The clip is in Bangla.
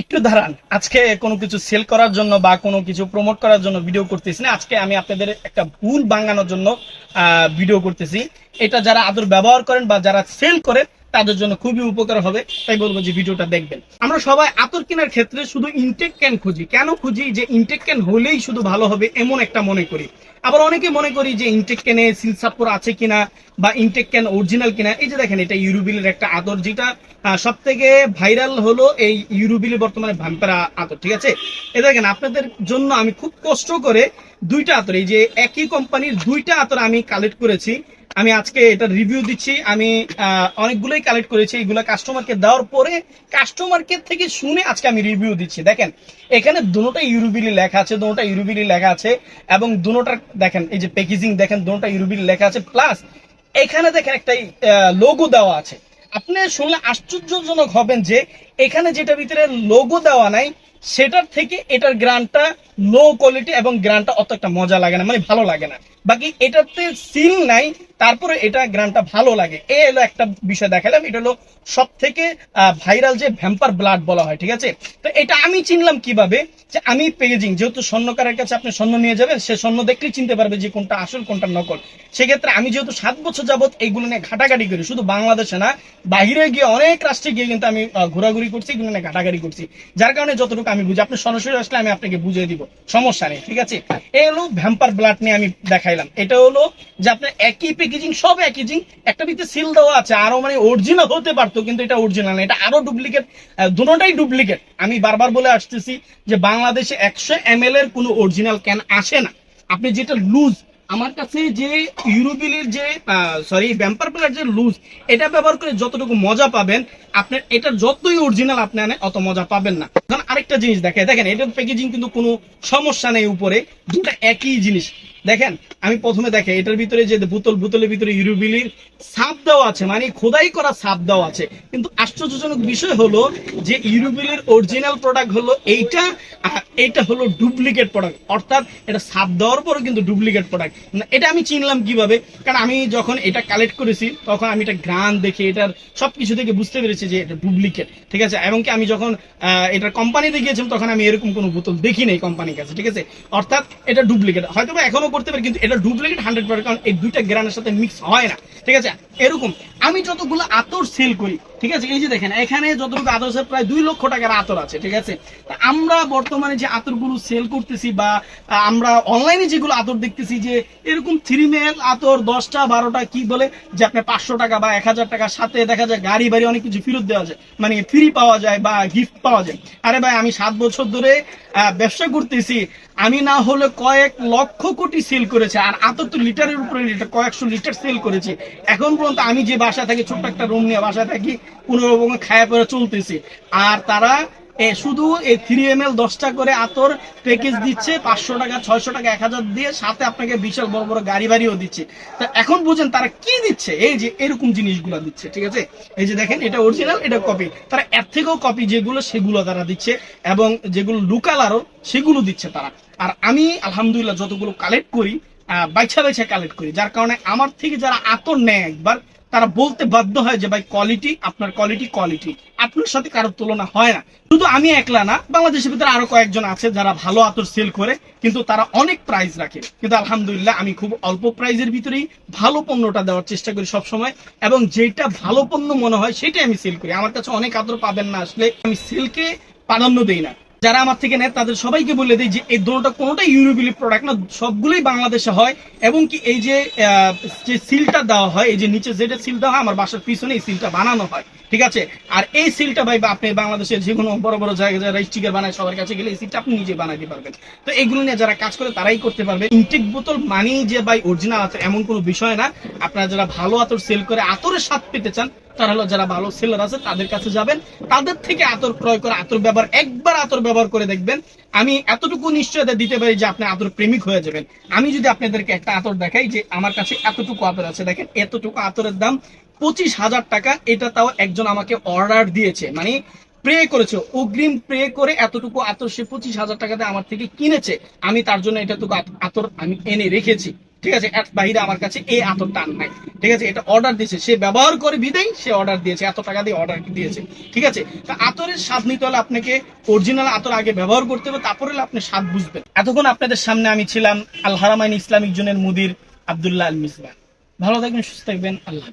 একটু ধারান আজকে কোনো কিছু সেল করার জন্য বা কোনো কিছু প্রমোট করার জন্য ভিডিও করতেছি না। আজকে আমি আপনাদের একটা ভুল বাঙানোর জন্য ভিডিও করতেছি। এটা যারা আদর ব্যবহার করেন বা যারা সেল করেন তাদের জন্য খুবই উপকার হবে, তাই বলব যে ভিডিওটা দেখবেন। আমরা সবাই আতর কেনার ক্ষেত্রে শুধু ইনটেক ক্যান খুঁজি। কেন খুঁজি? যে ইনটেক ক্যান হলেই শুধু ভালো হবে এমন একটা মনে করি। আবার অনেকে মনে করি যে ইনটেক ক্যানে সিলসাপুর আছে কিনা বা ইনটেক ক্যান অরিজিনাল কিনা। এই যে দেখেন, এটা ইউরোবিলের একটা আদর যেটা সব থেকে ভাইরাল হলো এই ইউরোবিলের বর্তমানে ভ্যাম্পারা আদর ঠিক আছে? এ দেখেন, আপনাদের জন্য আমি খুব কষ্ট করে দুইটা আতর, এই যে একই কোম্পানির দুইটা আতর আমি কালেক্ট করেছি। আমি আজকে এটা রিভিউ দিচ্ছি। আমি অনেকগুলোই কালেক্ট করেছি। এগুলো কাস্টমারকে দেওয়ার পরে কাস্টমারকে থেকে শুনে আজকে আমি রিভিউ দিচ্ছি। দেখেন, এখানে দুটোটা ইউরোবিলি লেখা আছে, দুটোটা ইউরোবিলি লেখা আছে এবং দুটোটা, দেখেন, এই যে প্যাকেজিং দেখেন, দুটোটা ইউরোবিলি লেখা আছে। প্লাস এখানে দেখেন একটা লোগো দেওয়া আছে। আপনি শুনলে আশ্চর্যজনক হবেন যে এখানে যেটা ভিতরে লোগো দেওয়া নাই, সেটার থেকে এটার গ্রানটা লো কোয়ালিটি এবং গ্রানটা অত একটা মজা লাগে না মানে ভালো লাগে না। বাকি এটাতে সিল নাই, তারপরে এটা গ্রানটা ভালো লাগে। এ হলো একটা বিষয় দেখালাম, এটা হলো সব থেকে ভাইরাল যে ভ্যাম্পার ব্লাড বলা হয়, ঠিক আছে? তো এটা আমি চিনলাম কীভাবে? যে আমি পেকেজিং যেহেতু স্বর্ণকারের কাছে আপনি স্বর্ণ নিয়ে যাবেন, সে স্বর্ণ দেখলেই চিনতে পারবে যে কোনটা আসল, কোনটা নকল। সেক্ষেত্রে আমি যেহেতু সাত বছর যাবত এইগুলো নিয়ে ঘাটাঘাটি করি, শুধু বাংলাদেশে না, বাহিরে গিয়ে অনেক রাষ্ট্রে গিয়ে কিন্তু আমি ঘোরাঘুরি করছি, এগুলো নিয়ে ঘাটাঘাটি করছি। যার কারণে যতটুকু আমি বুঝি, আপনি সরাসরি আসলে আমি আপনাকে বুঝিয়ে দিব, সমস্যা নেই, ঠিক আছে? এই হলো ভ্যাম্পার ব্লাড নিয়ে আমি দেখাইলাম এটা হলো যে আপনার একই প্যাকেজিং সব একই একটা ভিতরে সিল দেওয়া আছে। আরও মানে অরিজিনাল হতে পারতো, কিন্তু এটা অরিজিনাল এটা আরও ডুপ্লিকেট দুটোটাই ডুপ্লিকেট আমি বারবার বলে আসতেছি যে বাংলাদেশে একশো এম এর কোনো অরিজিনাল ক্যান আসে না। আপনি যেটা লুজ আমার কাছে যে ইউরোবিলের যে সরি ব্যাম্পার প্লেয়ার যে লুজ এটা ব্যবহার করে যতটুকু মজা পাবেন, আপনার এটার যতই অরিজিনাল আপনি আনেন, অত মজা পাবেন না। কারণ আরেকটা জিনিস দেখে দেখেন, এটার প্যাকেজিং কিন্তু কোনো সমস্যা নেই উপরে। দুটো একই জিনিস। দেখেন, আমি প্রথমে দেখে, এটার ভিতরে যে বোতল, বোতলের ভিতরে ইউরোবিলির সাপ দেওয়া আছে মানে খোদাই করা সাপ দেওয়া আছে। কিন্তু আশ্চর্যজনক বিষয় হলো যে ইউরোবিলের অরিজিনাল প্রোডাক্ট হলো এইটা এইটা হলো ডুপ্লিকেট প্রোডাক্ট অর্থাৎ এটা সাপ দেওয়ার পরও কিন্তু ডুপ্লিকেট প্রোডাক্ট এটা আমি চিনলাম কীভাবে? কারণ আমি যখন এটা কালেক্ট করেছি, তখন আমি এটা গ্রান দেখে, এটার সবকিছু থেকে বুঝতে পেরেছি যে এটা ডুপ্লিকেট ঠিক আছে? এবং কি আমি যখন এটার কোম্পানিতে গিয়েছিলাম তখন আমি এরকম কোনো বোতল দেখি নাই কোম্পানির কাছে, ঠিক আছে? অর্থাৎ এটা ডুপ্লিকেট হয়তো এখনও করতে পারি, কিন্তু এটা ডুপ্লিকেট হান্ড্রেড পার্সেন্ট কারণ এই দুইটা গ্রানের সাথে মিক্স হয় না। ঠিক আছে? এরকম, আমি যতগুলো আতর সেল করি, ঠিক আছে? এই যে দেখেন, এখানে যতটুকু আতর আছে, প্রায় দুই লক্ষ টাকার আতর আছে, ঠিক আছে? আমরা বর্তমানে যে আতরগুলো সেল করতেছি বা আমরা অনলাইনে যেগুলো আতর দেখতেছি যে, এরকম থ্রি মেল আতর, দশটা, বারোটা, কি বলে? যে আপনার পাঁচশো টাকা বা এক হাজার টাকার সাথে দেখা যায় গাড়ি বাড়ি অনেক কিছু ফেরত দেওয়া যায় মানে ফ্রি পাওয়া যায় বা গিফট পাওয়া যায়। আরে ভাই, আমি সাত বছর ধরে ব্যবসা করতেছি, আমি না হলে কয়েক লক্ষ কোটি সেল করেছে, আর তো লিটারের উপরে লিটার কয়েকশো লিটার সেল করেছে। এখন পর্যন্ত আমি যে বাসা থাকি ছোট্ট একটা রুম নিয়ে বাসায় থাকি কোনো রকম খায়া পরে চলতেছে। আর তারা শুধু এই থ্রি এম এল দশটা করে আতর প্যাকেজ দিচ্ছে, পাঁচশো টাকা, ছয়শো টাকা, এক হাজার দিয়ে সাথে আপনাকে বিশাল বড় বড় গাড়ি বাড়িও দিচ্ছে। তা এখন বুঝেন তারা কি দিচ্ছে? এই যে এরকম জিনিসগুলো দিচ্ছে, ঠিক আছে? এই যে দেখেন, এটা অরিজিনাল এটা কপি তারা এর থেকেও কপি যেগুলো, সেগুলো তারা দিচ্ছে, এবং যেগুলো লুকাল আরও সেগুলো দিচ্ছে তারা। আর আমি, আলহামদুলিল্লাহ, যতগুলো কালেক্ট করি বাইছা বাইছা কালেক্ট করি। যার কারণে আমার থেকে যারা আতর নেয় একবার, তারা বলতে বাধ্য হয় যে, ভাই কোয়ালিটি আপনার কোয়ালিটি কোয়ালিটি আপনার সাথে কারোর তুলনা হয় না। শুধু আমি একলা না, বাংলাদেশের ভিতরে আরও কয়েকজন আছে যারা ভালো আতর সেল করে, কিন্তু তারা অনেক প্রাইস রাখে। কিন্তু আলহামদুলিল্লাহ, আমি খুব অল্প প্রাইজের ভিতরেই ভালো পণ্যটা দেওয়ার চেষ্টা করি সব সময় এবং যেটা ভালো পণ্য মনে হয়, সেটাই আমি সেল করি। আমার কাছে অনেক আতর পাবেন না, আসলে আমি সেলকে প্রাধান্য দিই না। যারা আমার থেকে নেয়, তাদের সবাইকে বলে দিই যে এই দুটোটা কোনোটাই ইউরোবিলি প্রোডাক্ট না, সবগুলোই বাংলাদেশে হয় এবং কি এই যে যে সিলটা দেওয়া হয়, এই যে নিচে যেটা সিল দেওয়া হয়, আমার বাসার পিছনে এই সিলটা বানানো হয়, ঠিক আছে? আর এই সিলটা ভাই, আপনি বাংলাদেশের যে কোনো বড় বড় জায়গায় যারা স্টিকার বানায়, সবার কাছে গেলে এই সিলটা আপনি নিজে বানাতে পারবেন। তো এগুলো নিয়ে যারা কাজ করে, তারাই করতে পারবে। ইনটেক বোতল মানেই যে ভাই অরিজিনাল আছে, এমন কোনো বিষয় না। আপনারা যারা ভালো আতর সেল করে, আতরের স্বাদ পেতে চান তারা হলো, যারা ভালো সেলার আছে, তাদের কাছে যাবেন। তাদের থেকে আতর ক্রয় করে, আতর ব্যবহার, একবার আতর ব্যবহার করে দেখবেন। আমি এতটুকু নিশ্চয়তা দিতে পারি যে আপনি আতর প্রেমিক হয়ে যাবেন। আমি যদি আপনাদেরকে একটা আতর দেখাই যে আমার কাছে এতটুকু আতর আছে, দেখেন, এতটুকু আতরের দাম পঁচিশ হাজার টাকা। এটা তাও একজন আমাকে অর্ডার দিয়েছে মানে প্রে করেছে, অগ্রিম প্রে করে এতটুকু আতর সে পঁচিশ হাজার টাকাতে আমার থেকে কিনেছে। আমি তার জন্য এতটুকু আত- আতর আমি এনে রেখেছি। ঠিক আছে? এর আমার কাছে এই এত টান নাই। ঠিক আছে? এটা অর্ডার দিয়েছে। সে ব্যবহার করে বিদেই সে অর্ডার দিয়েছে। এত টাকা দিয়ে অর্ডার দিয়েছে। ঠিক আছে? তা আতরের স্বাদ নিতে হলে আপনাকে অরিজিনাল আতর আগে ব্যবহার করতে হবে, তারপরে আপনি স্বাদ বুঝবেন। এতক্ষণ আপনাদের সামনে আমি ছিলাম আল হারামাইন ইসলামিক জোনের মুদির আবদুল্লাহ আল মিসবান ভালো থাকবেন, সুস্থ থাকবেন। আল্লাহ।